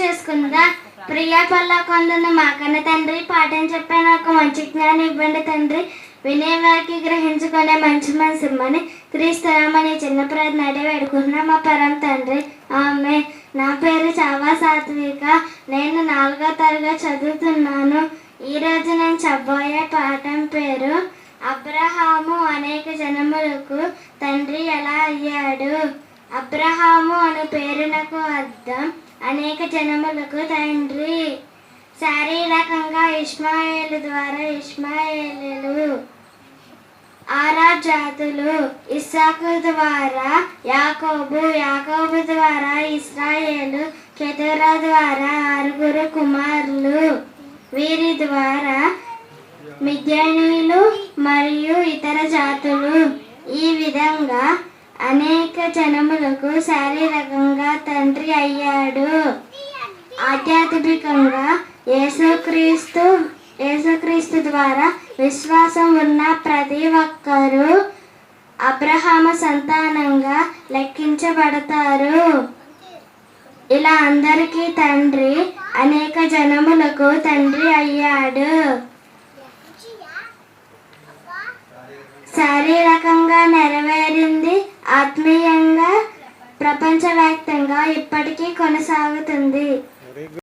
చేసుకుందా? ప్రియా పల్ల కొందను మాకన్న తండ్రి పాఠం చెప్పే నాకు మంచి జ్ఞానం ఇవ్వండి తండ్రి. వినేవారికి గ్రహించుకునే మంచి మనసు ఇమ్మని క్రీస్తురామని చిన్న ప్రార్థన అడిగి వేడుకుంటున్నా. మా పరం తండ్రి ఆమె నా పేరు చావా సాత్విక. నేను నాలుగో తరగతి చదువుతున్నాను. ఈరోజు నేను చెప్పబోయే పాఠం పేరు అబ్రహాము అనేక జనములకు తండ్రి ఎలా అయ్యాడు? అబ్రహాము అనే పేరునకు అర్థం అనేక జనములకు తండ్రి. శారీరకంగా ఇస్మాయిల్ ద్వారా ఇస్మాయిలు ఆరా జాతులు ఇస్సాకు ద్వారా యాకోబు యాకోబు ద్వారా ఇస్రాయేలు కెదరా ద్వారా ఆరుగురు కుమారులు వీరి ద్వారా మిద్యానీయులు మరియు ఇతర జాతులు. ఈ విధంగా అనేక జనములకు శారీరకంగా తండ్రి అయ్యాడు. ఆధ్యాత్మికంగా యేసుక్రీస్తు యేసుక్రీస్తు ద్వారా విశ్వాసం ఉన్న ప్రతి ఒక్కరూ అబ్రహామ సంతానంగా లెక్కించబడతారు. ఇలా అందరికీ తండ్రి అనేక జనములకు తండ్రి అయ్యాడు. శారీ ఆత్మీయంగా ప్రపంచవ్యాప్తంగా ఇప్పటికీ కొనసాగుతుంది.